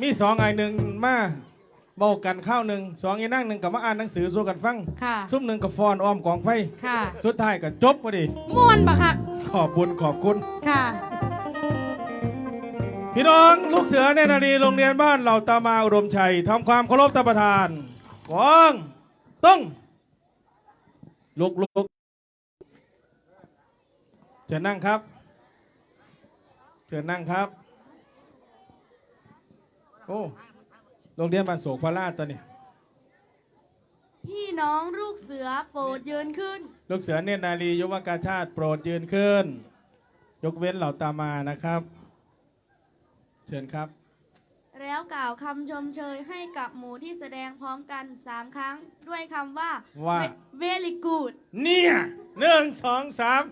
มีสองไอ้หนึ่งมาเบากันข้าวหนึ่งสองอีนั่งหนึ่งกับมาอ่านหนังสือสู้กันฟังค่ะ ซุ่มหนึ่งกับฟอนอ้อมกองไฟค่ะสุดท้ายก็จบพอดี ม่วนปะคะขอบคุณขอบคุณ ค่ะ พี่น้องลูกเสือเนตรนารีโรงเรียนบ้านเหล่าตามาอุดมชัยทำความเคารพท่านประธานกองต้องลุกลุกเชิญนั่งครับเชิญนั่งครับ โอ้โรงเรียนบ้านโศกพระราชตัวนี้ พี่น้องลูกเสือโปรดยืนขึ้น ลูกเสือเนตรนารียุวกาชาติโปรดยืนขึ้น ยกเว้นเหล่าตามานะครับ เชิญครับ แล้วกล่าวคำชมเชยให้กับหมูที่แสดงพร้อมกันสามครั้งด้วยคำว่า ว่า very good เนี่ยหนึ่งสองสาม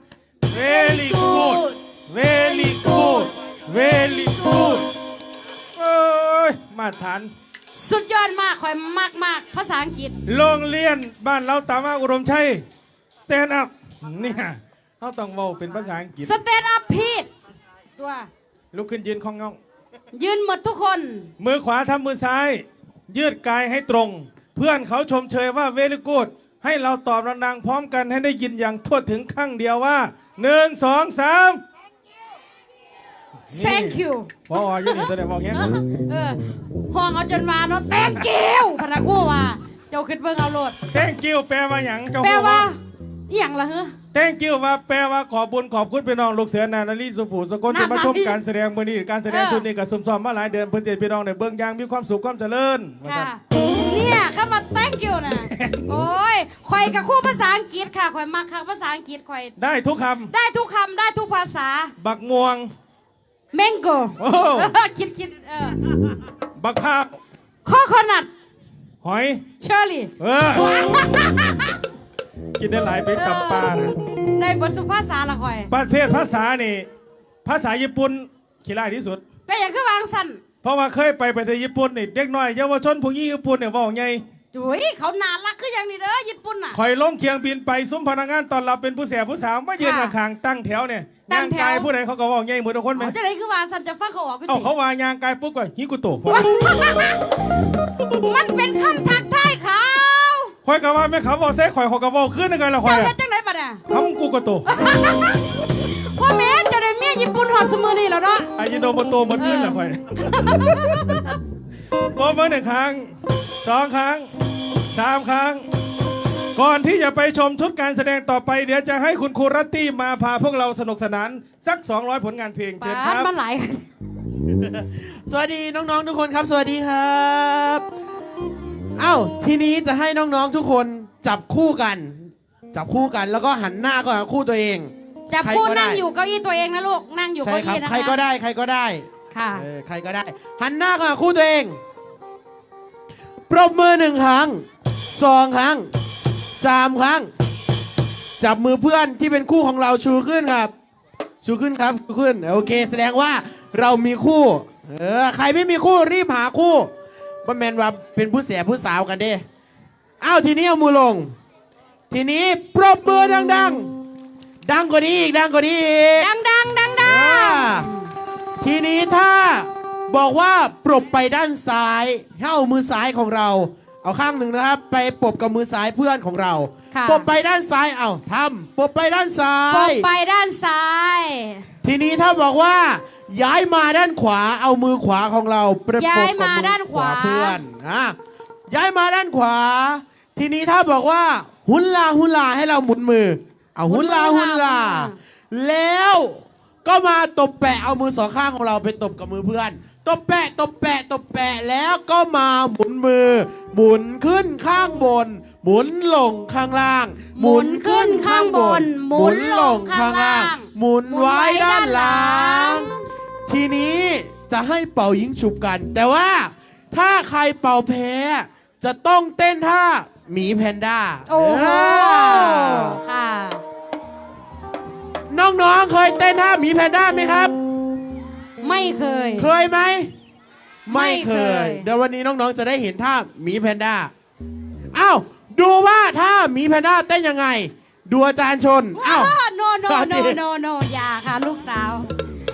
very good very good very good โอ้ย มาตรฐาน สุดยอดมากคอยมากมากๆภาษาอังกฤษ โรงเรียนบ้านเราตามาอุดมชัย stand up เนี่ยเขาต้องเว้าเป็นภาษาอังกฤษ สเตนอัพพีดตัว ลุกขึ้นยืนคล่องงอง ยืนหมดทุกคน มือขวาทำมือซ้าย ยืดกายให้ตรง เพื่อนเขาชมเชยว่า very good ให้เราตอบดังๆพร้อมกันให้ได้ยินอย่างทั่วถึงข้างเดียวว่าหนึ่งสองสาม thank you พออยู่นี่ตัวเดียวบอกเงี้ยเออห้องเอาจนมาเนาะ thank you พนักกู้ว่า เจ้าขึ้นเบิ่งเอาโลด thank you แปลว่าหยังเจ้าแปลว่าฮู้อหย่างละเฮ้อ thank you ว่าแปลว่าขอบคุญขอบคุณพี่น้องลูกเสือนานารีสุภูสกลนาที่มาชมนารีการแสดงมือนี้การแสดงเออชุดนี้กับสุ่มซ้อมมาหลายเดือนเพื่อเตือนพี่น้องในเบื้องอยางมีความสุขความเจริญค่ะเนี่ยเข้ามา thank you นะ โอ้ยข่อยกับคู่ภาษาอังกฤษค่ะข่อยมักค่ะภาษาอังกฤษข่อย ได้ทุกคได้ทุกคำได้ทุกภาษาำบักม่วง mango โอ้ คิดคิดเออบักภาพ coconut หอย cherry เออ กินได้หลายเป็นตับปลานะได้บทสุภาษาละข่อยประเภทภาษานี่ ภาษาญี่ปุ่นขี้ไล่ที่สุด เป็นอย่างคือวางสันเพราะว่าเคยไปประเทศญี่ปุ่นนี่เด็กน้อยเยาวชนผู้หญิงญี่ปุ่นเนี่ยเว่าไง จุ้ยเขาน่ารักคืออย่างนี้เด้อญี่ปุ่นน่ะ คอยลงเคียงบินไปซุ้มพนักงานตอนรับเป็นผู้แสบผู้สาวมายืนค่ะข้างๆตั้งแถวเนี่ยตั้ยางงแถวกายผู้ใดเขาก็เว่าไงเหมือนทุกคนไหมเขาจะได้คือวางสันจะฟังเขาออกก็เอาติเขาว่ายางกายปุ๊บก็ฮิกุโตะมันเป็นคำทักทายเขาคอยก็ว่าแม่เขาบอกเซ่คอยเขาก็บอกขึ้นในกันละคอเจ้ายเฮ็อะดจังไหนบัดน่ะทำกูกโตะพ่อแม่เจะได้เมียญี่ปุ่นหอดสมือนี่แล้วเนาะอายิโนโมโตะหมดขึ้นละคอยบอกมาหนึ่งครั้งสองครั้ง สามครั้ง ก่อนที่จะไปชมชุดการแสดงต่อไป เดี๋ยวจะให้คุณครูรัตตี้มาพาพวกเราสนุกสนาน สัก 200 ผลงานเพลงเชิญคปารัดบมาหลาย สวัสดีน้องๆทุกคนครับ สวัสดีครับเอ้าทีนี้จะให้น้องๆทุกคนจับคู่กัน จับคู่กันแล้วก็หันหน้าก็หาคู่ตัวเอง จับใครคู่ก็ได้ นั่งอยู่เก้าอี้ตัวเองนะลูก นั่งอยู่ใช่เก้าครับอี้นะคะใครก็ได้ใครก็ได้ค่ะ เออใครก็ได้ หันหน้าก็หาคู่ตัวเอง ปรบมือหนึ่งครั้ง สองครั้งสามครั้ง จับมือเพื่อนที่เป็นคู่ของเราชูขึ้นครับ ชูขึ้นครับชูขึ้นโอเค แสดงว่าเรามีคู่เออใครไม่มีคู่รีบหาคู่บ่แมนว่าเป็นผู้เสียผู้สาวกันเด้อ้าวทีนี้เอามือลง ทีนี้ปรบมือดัง ๆ ดังกว่านี้อีกดังกว่านี้อีกดังดังดังดัอ่างทีนี้ถ้าบอกว่าปรบไปด้านซ้ายให้เอามือซ้ายของเรา เอาข้างหนึ่งนะครับ ไปปรบกับมือซ้ายเพื่อนของเรา ค่ะปรบไปด้านซ้ายเอาทำปรบไปด้านซ้าปกย ไปด้านซ้าย ทีนี้ถ้าบอกว่า ย้ายมาด้านขวาเอามือขวาของเราไปปรบย้ายกับมามือด้านขวาเพื่อนอะย้ายมาด้านขวา ทีนี้ถ้าบอกว่าหุนลาหุนลาให้เราหมุนมือ เอาหุนลาหุนลาแล้วก็มาตบแปะเอามือสองข้างของเราไปตบกับมือเพื่อน ตบแปะตบแปะตบแปะแล้วก็มาหมุนมือ หมุนขึ้นข้างบน หมุนลงข้างล่าง หมุนขึ้นข้างบน หมุนลงข้างล่าง หมุนไว้ด้านหลัง ทีนี้จะให้เป่ายิงฉุบกัน แต่ว่าถ้าใครเป่าแพ้ จะต้องเต้นท่าหมีแพนด้าโอ้โหเออค่ะ น้องๆเคยเต้นท่าหมีแพนด้าไหมครับ ไม่เคย เคยไหม ไม่เคยเดี๋ยววันนี้น้องๆจะได้เห็นท่าหมีแพนด้าอ้าวดูว่าท่ามีแพนด้าเต้นยังไง ดูอาจารย์ชนอ้าว โนโนโนโนโนอย่าค่ะลูกสาว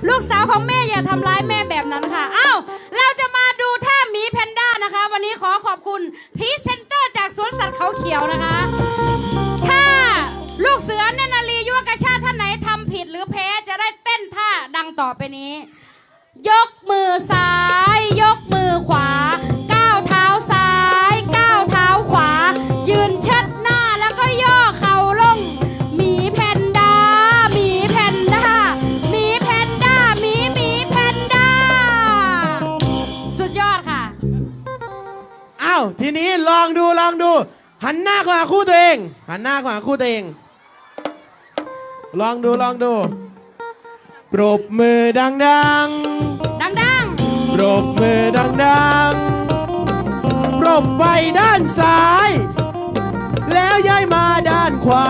ลูกสาวของแม่อย่าทำร้ายแม่แบบนั้นค่ะ อ้าว เราจะมาดูท่าหมีแพนด้านะคะ วันนี้ขอขอบคุณพรีเซนเตอร์จากสวนสัตว์เขาเขียวนะคะ ถ้าลูกเสือเนนาลียุวกชาติท่านไหนทำผิดหรือแพ้จะได้เต้นท่าดังต่อไปนี้ ยกมือซ้าย ยกมือขวา ก้าวเท้าซ้าย ก้าวเท้าขวา ยืนชิดหน้าแล้วก็ย่อเข่าลงหมีแพนด้าหมีแพนด้าหมีแพนด้าหมีหมีแพนด้า สุดยอดค่ะ อ้าวทีนี้ลองดูลองดู หันหน้าเข้าคู่ตัวเอง หันหน้าเข้าคู่ตัวเอง ลองดูลองดู ปรบมือดังดังๆปรบมือดังๆปรบไปด้านซ้าย แล้วย้ายมาด้านขวา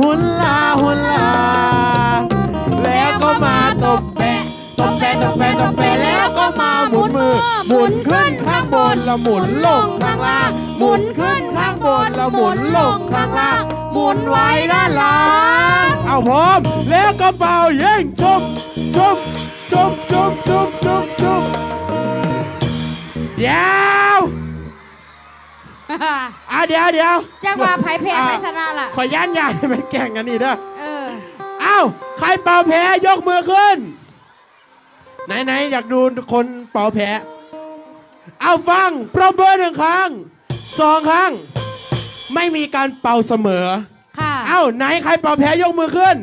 หุนลาหุนลา แล้วก็มาตบแปะตบแปะตบแปะตบแปะแล้วก็มาหมุนมือ หมุนขึ้นข้างบนแล้วหมุนลงข้างล่าง หมุนขึ้นข้างบนแล้วหมุนลงข้างล่าง หมุนไว้ด้านหลัง เอาพร้อม แล้วก็เป่าเย่งชุบชุบชุบชุบชุบชุบชุบเดี๋ยวอะเดี๋ยวเดี๋ยวๆจังว่าไผแพ้อะไผชนะล่ะ ขอย่านยานให้มันแข่งกันนี่เด้อเออ เอ้าใครเป่าแพ้ยกมือขึ้น ไหนไหนอยากดูคนเป่าแพ้เอาฟังปรบมือหนึ่งครั้งสองครั้ง ไม่มีการเป่าเสมอ ค่ะ เอ้าไหนใครเป่าแพ้ยกมือขึ้น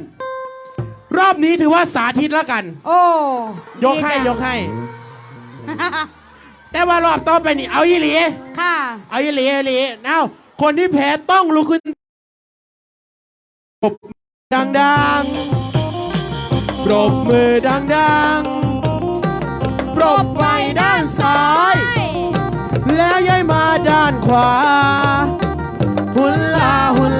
รอบนี้ถือว่าสาธิตแล้วกัน โอ้ยกให้ดีจังยกให้ แต่ว่ารอบต่อไปนี่เอาอีหลีค่ะ เอาอีหลีอีหลีเอ้าคนที่แพ้ต้องลุกขึ้นปรบดังๆปรบมือดังๆปรบไปด้านซ้าย แล้วย้ายมาด้านขวา หุนลาหุน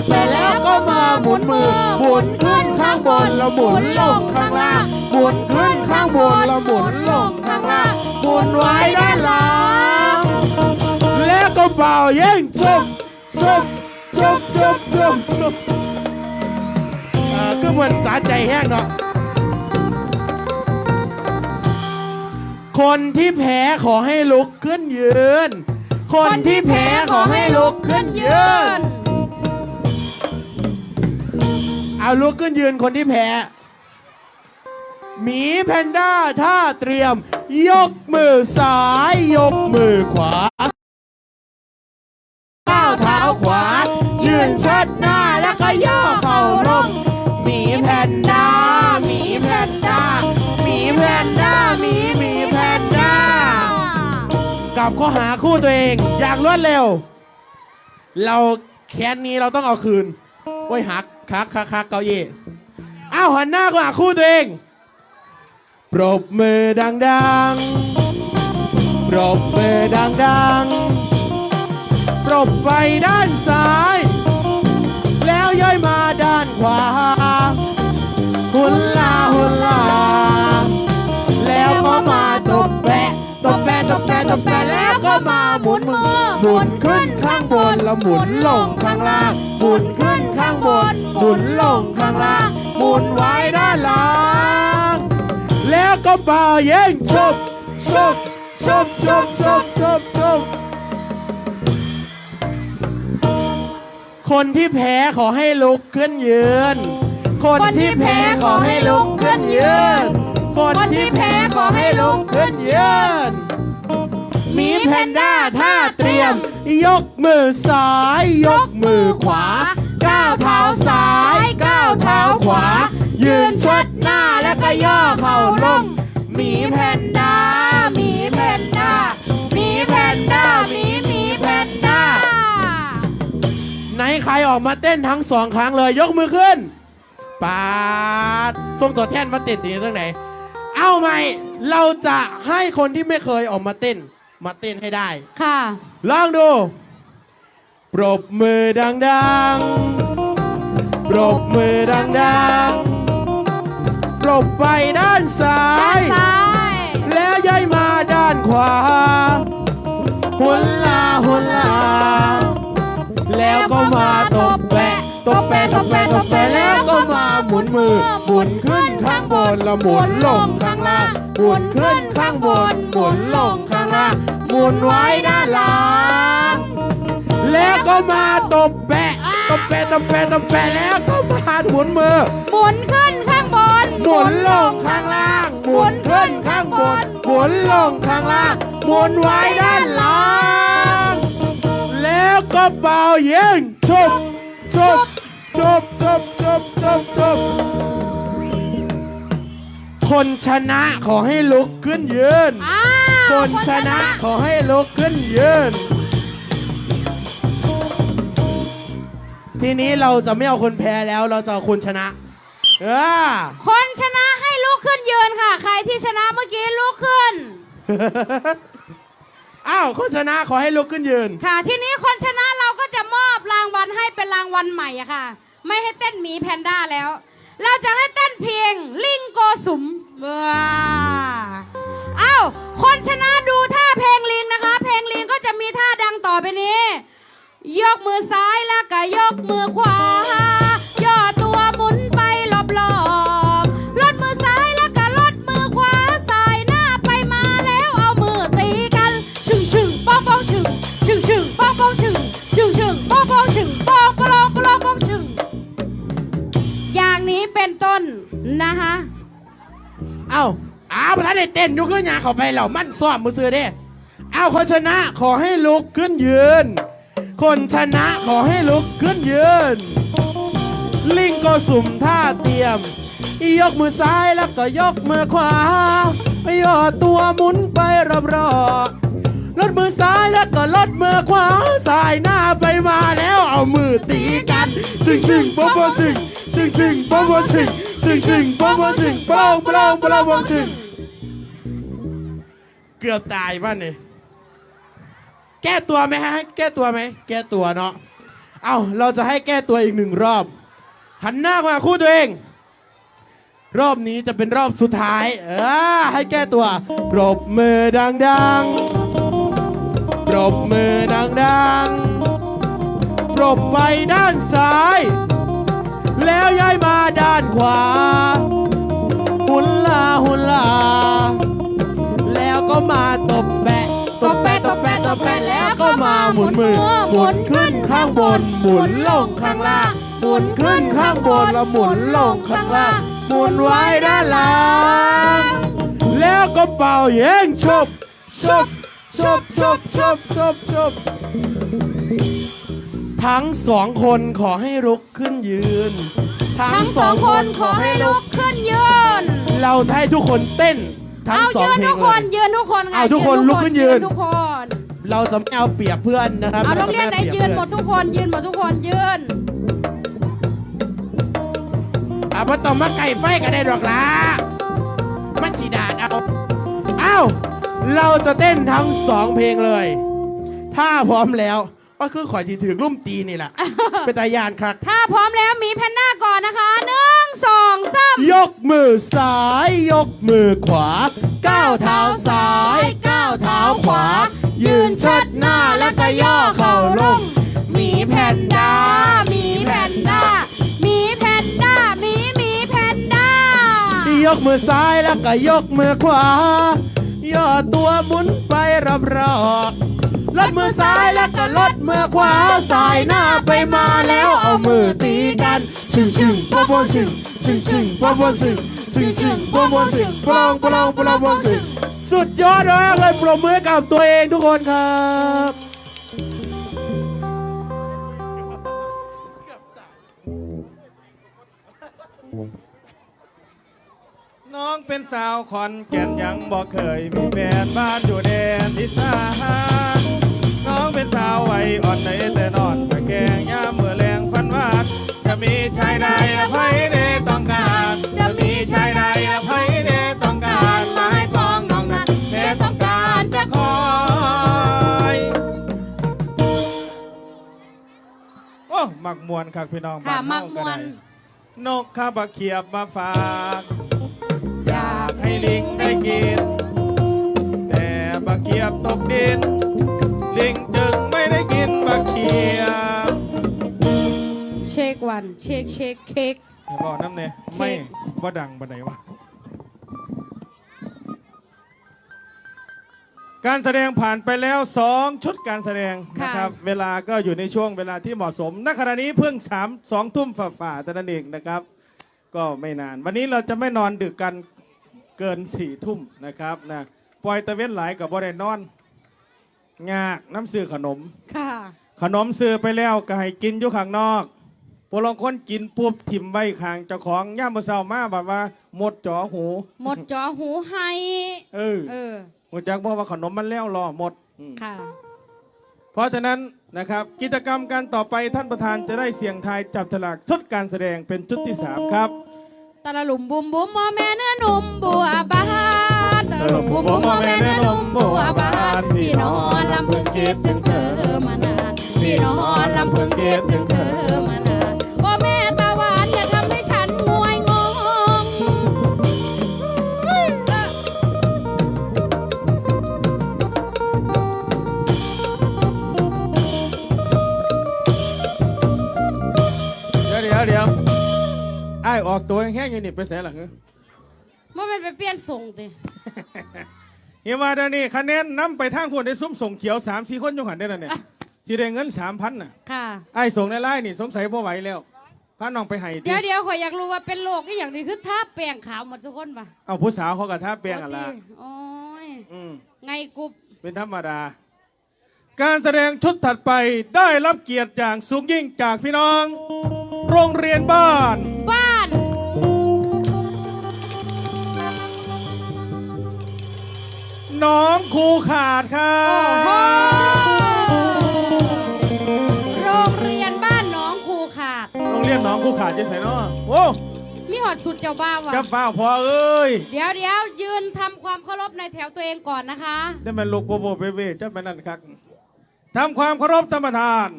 ะตบแปแล้วก็มาหมุนมือหมุนขึ้นข้างบนแล้วหมุนลงข้างล่างหมุนขึ้นข้างบนแล้วหมุนลงข้างล่างหมุนไว้ด้านหลังแล้วก็เป่าเย่งชุบชุบชุบชุบชุบชุบอ่าก็เหมือนสาใจแห้งเนาะคนที่แพ้ขอให้ลุกขึ้นยืน คนที่แพ้ขอให้ลุกขึ้นยืน เอาลุกขึ้นยืนคนที่แพ้หมีแพนด้าท่าเตรียม ยกมือซ้าย ยกมือขวาก้าวเท้าขวา ยืนเชิดหน้าแล้วก็ย่อเข่าลงหมีแพนด้าหมีแพนด้าหมีแพนด้าหมีหมีแพนด้ากลับเข้าหาคู่ตัวเอง อย่างรวดเร็ว เราแค้นนี้เราต้องเอาคืน โอ้ยหักคักคักคักเกาอี้อ้าวหันหน้าก็หาคู่ตัวเอง ปรบมือดังๆปรบมือดังๆปรบไปด้านซ้าย แล้วย้ายมาด้านขวาหุนลาหุนลา แล้วก็มาตบแปะตบแปะตบแปะตบแปะแล้วก็มาหมุนมือหมุนขึ้นข้างบนแล้วหมุนลงข้างล่างหมุนขึ้น ข้างบน หมุนลงข้างล่าง หมุนไว้ด้านหลัง แล้วก็เป่าเย่งชุบชุบชุบชุบชุบชุบชุบคนที่แพ้ขอให้ลุกขึ้นยืน คนที่แพ้ขอให้ลุกขึ้นยืน คนที่แพ้ขอให้ลุกขึ้นยืนมีแพนด้าท่าเตรียม ยกมือซ้าย ยกมือขวา ก้าวเท้าซ้ายก้าวเท้าขวา ยืนเชิดหน้าแล้วก็ย่อเข่าลงหมีแพนด้าหมีแพนด้าหมีแพนด้าหมีหมีแพนด้าไหนใครออกมาเต้นทั้งสองครั้งเลยยกมือขึ้นปาดส่งตัวแทนมาเต้นตีตั้งไหน เอาไหมเราจะให้คนที่ไม่เคยออกมาเต้น มาเต้นให้ได้ ค่ะ ลองดู ปรบมือดังๆ ปรบมือดังๆปรบไปด้านซ้าด้านยซ้าย แล้วย้ายมาด้านขวาหุนลาหุนลา แล้วก็มาตบแปะตบแปะตบแปะตบแปะแล้วก็มาหมุนมือหมุนขึ้นข้างบนแล้วหมุนลงข้างล่างหมุนขึ้นข้างบนหมุนลงข้างล่างหมุนไว้ด้านหลังแล้วก็มาตบแปะ ตบแปะตบแปะตบแปะแล้วก็มาหมุนมือหมุนขึ้นข้างบนหมุนลงข้างล่างหมุนขึ้นข้างบนหมุนลงข้างล่างหมุนไว้ด้านหลังแล้วก็เป่าเยิงชุบชุบชุบชุบชุบชุบชุบคคนชนะขอให้ลุกขึ้นยืนอ้าวคนชนะขอให้ลุกขึ้นยืน ทีนี้เราจะไม่เอาคนแพ้แล้วเราจะเอาคนชนะ เออ คนชนะให้ลุกขึ้นยืนค่ะ ใครที่ชนะเมื่อกี้ลุกขึ้น อ้าวคนชนะขอให้ลุกขึ้นยืน ค่ะ ทีนี้คนชนะเราก็จะมอบรางวัลให้เป็นรางวัลใหม่อะค่ะ ไม่ให้เต้นหมีแพนด้าแล้ว เราจะให้เต้นเพียงลิงโกสุมว้าอ้าวคนชนะดูท่าเพลงลิงนะคะ เพลงลิงก็จะมีท่าดังต่อไปนี้ ยกมือซ้ายแล้วก็ยกมือขวา ย่อตัวหมุนไปรอบๆลดมือซ้ายแล้วก็ลดมือขวาสายหน้าไปมาแล้วเอามือตีกันชึงชึงป้องป้องชึงชึงชึงป้องป้องชึงชึงชึงป้องป้องชึงป้องปลองปลองป้องชึงอย่างนี้เป็นต้นนะคะเอ้าอ้าวประธานได้เต้นยกขึ้นยาเข้าไปเหล่ามั่นซ้อมมือซื้อเด้เอ้าคนชนะขอให้ลุกขึ้นยืน คนชนะขอให้ลุกขึ้นยืน ลิงก็สุ่มท่าเตรียม ยกมือซ้ายแล้วก็ยกมือขวาย่อตัวหมุนไปรอบๆลดมือซ้ายแล้วก็ลดมือขวาสายหน้าไปมาแล้วเอามือตีกันชึงชึงโป๊ะโป๊ะชึงชึงชึงโป๊ะโป๊ะชึงชึงชึงโป๊ะโป๊ะชึงเปลองปลองปลองปลองชึงเกือบตายบ้านนี่ แก้ตัวไหมฮะ แก้ตัวไหม แก้ตัวเนาะ เอาเราจะให้แก้ตัวอีกหนึ่งรอบ หันหน้ามาคู่ตัวเอง รอบนี้จะเป็นรอบสุดท้าย เออ ให้แก้ตัว ปรบมือดังๆ ปรบมือดังๆ ปรบไปด้านซ้าย แล้วย้ายมาด้านขวา หุนลาหุนลา แล้วก็มาตบแปะตบแปะ ตบแปะตบแปะแล้วก็มาหมุนมือหมุนขึ้นข้างบน หมุนลงข้างล่าง หมุนขึ้นข้างบนแล้วหมุนลงข้างล่าง หมุนไว้ด้านหลัง แล้วก็เป่าเย้งชบชบชบชบชบชบชบทั้งสองคนขอให้ลุกขึ้นยืน ทั้งสองคนขอให้ลุกขึ้นยืน เราจะให้ทุกคนเต้น ทั้งเอาสองยืนเพลทุงกเลคนยยืนทุกคนค่ะเอาทุกคนลุกขึ้นยืนทุกคน เราจะไม่เอาเปรียบเพื่อนนะครับเอาโรงเรียนไหนจะม่ยืนหมดทุกคน ยืนหมดทุกคนยืนอะพอต้องมาไก่ไฟกันได้ดอกละมันฉีดาดเอาเอาเราจะเต้นทั้งสองเพลงเลย ถ้าพร้อมแล้วก็คือขอจีถือรุ่มตีนี่แหละเป็นตายานครับถ้าพร้อมแล้วมีแพนด้าก่อนนะคะหนึ่งสองสา ม ยกมือซ้าย ยกมือขวา ก้าวเท้าซ้ายก้าวเท้าขวา ยืนเชิดหน้าแล้วก็ย่อเข่าลงมีแพนด้ามีแพนด้ามีแพนด้ามีมีแพนด้ายกมือซ้ายแล้วก็ยกมือขวา ย่อตัวหมุนไปรอบๆลดมือซ้ายแล้วก็ลดมือขวาสายหน้าไปมาแล้วเอามือตีกัน ชึงชึงโปโปชึง ชึงชึงโปโปชึงชึงชึงโปโปชึงปลองปลองปลองปลองชึงสุดยอดมากเลยปรบมือกับตัวเองทุกคนครับน้องเป็นสาวขอนแก่นยังบอกเคยมีแฟนบ้านอยู่แดนทิศานน้องเป็นสาววัยอ่อนใดแต่นอนตะแกงยามเมื่อแรงฟันวาด จะมีชายใดอภัยใดต้องการ จะมีชายใดอภัยใดต้องการมาให้ปองน้องนั้นแค่ต้องการจะคอยโอ้มักมวนครับพี่น้องค่ะบ้ามักเฮมวนได้นกข้าบะเขียบมาฝากอยากให้ลิงได้กิน แต่บะเขียบตกดินลิงจึงไม่ได้กินบะเขียบ เช็ควันเช็คเช็คเค้กเห็นบอกน้ำเนี่ยไม่ว่าดังบันไดวะการแสดงผ่านไปแล้วสองชุดการแสดงนะครับเวลาก็อยู่ในช่วงเวลาที่เหมาะสมณขณะนี้เพิ่งสามสองทุ่มฝ่าๆแต่นั้นเองนะครับ ก็ไม่นาน วันนี้เราจะไม่นอนดึกกันเกินสี่ทุ่มนะครับนะปล่อยตะเว้นหลายกับบ่ได้นอนงากน้ำซื้อขนม ค่ะ ขนมซื้อไปแล้วก็ให้กินอยู่ข้างนอก พวกลองคนกินปุ๊บถิ่มไว้ข้างเจ้าของย่ามมือเศร้ามาแบบว่า หมดจ่อหู หมดจอหูให้ เออเออ หัวจักบอกว่าขนมมันแล้วรอหมดอืมค่ะ เพราะฉะนั้นนะครับ กิจกรรมการต่อไปท่านประธานจะได้เสี่ยงทายจับฉลากชุดการแสดงเป็นชุดที่3ครับ ตะละหลุมบุมบุมมอแม่เนื้อหนุ่มบัวบานตะละหลุมบุมบุมมอแม่เนื้อหนุ่มบัวบานพี่นอนลำพึงคิดถึงเธอมานานพี่นอนลำพึงคิดถึงเธอมา อ้ายออกตัวแห้งๆอยู่นี่ไปแสนหลังว่ามันไปเปลี่ยนทรงติเฮียว่าเดี๋ยวนี้คะแนนนำไปทางคนได้ซุ้มส่งเขียว3 4คนอยุหันได้แล้วเนี่ยสีได้เงิน3,000น่ะค่ะ ไอ้ายส่งในไลน์นี่สงสัยพอไหวแล้วพาน้องไปให้ติเดี๋ยวเดี๋ยวขอยอยากรู้ว่าเป็นโรคอีอย่างนี้คือทาแป้งขาวหมดทุกคนปะเอาผู้สาวเขากระทาแปลงอะไรโอ้ติโอ้ยอืมไงกุบเป็นธรรมดา การแสดงชุดถัดไปได้รับเกียรติอย่างสูงยิ่งจากพี่น้อง โรงเรียนบ้านบ้าน น้องครูขาดค่ะโอ้โหโรงเรียนบ้านหน้องคูขาด โรงเรียนน้องครูขาดจะใส่เนาะโอ้มีหอดสุดเจ้าบ้าวะจะฟ้าวพอเอ้ยเดี๋ยวเดี๋ยวยืนทำความเคารพในแถวตัวเองก่อนนะคะ จะเป็นลูกโบโบเบเบจะเป็นนั่นครับทำความเคารพธรรมทาน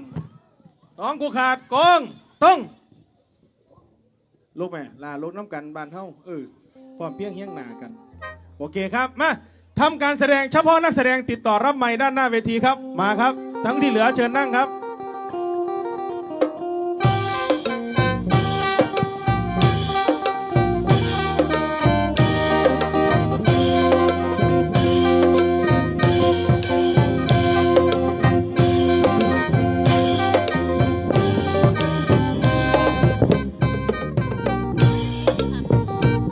น้องครูขาดกองต้องลูกแม่ลาลูกน้ำกันบานเท่าเออพร้อมเพียงเฮียงหนากัน โอเคครับ มา ทำการแสดงเฉพาะนักแสดงติดต่อรับไม้ด้านหน้าเวทีครับ มาครับ ทั้งที่เหลือเชิญนั่งครับ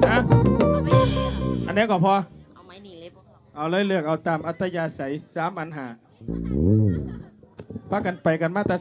นะ อันนี้ก็พอ เลยพวกเราเอาเลยเลือกเอาตามอัตยาศัยสามอันหาพักกันไปกันมาแต่